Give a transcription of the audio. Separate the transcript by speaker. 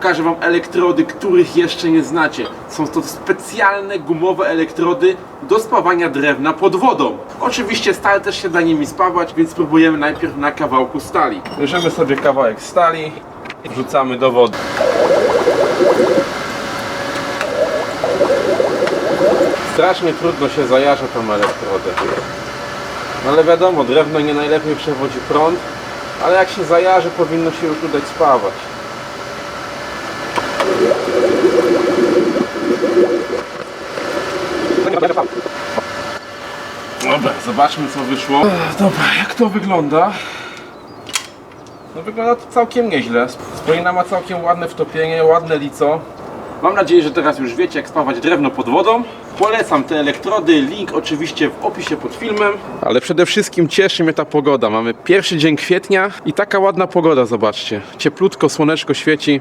Speaker 1: Pokażę wam elektrody, których jeszcze nie znacie. Są to specjalne gumowe elektrody do spawania drewna pod wodą. Oczywiście stale też się da nimi spawać, więc spróbujemy najpierw na kawałku stali. Bierzemy sobie kawałek stali, wrzucamy do wody. Strasznie trudno się zajarza tą elektrodę. No ale wiadomo, drewno nie najlepiej przewodzi prąd, ale jak się zajarzy, powinno się już udać spawać. Dobra, zobaczmy co wyszło. Dobra, jak to wygląda? No wygląda to całkiem nieźle. Spoina ma całkiem ładne wtopienie, ładne lico. Mam nadzieję, że teraz już wiecie jak spawać drewno pod wodą. Polecam te elektrody, link oczywiście w opisie pod filmem. Ale przede wszystkim cieszy mnie ta pogoda. Mamy pierwszy dzień kwietnia i taka ładna pogoda, zobaczcie. Cieplutko, słoneczko świeci.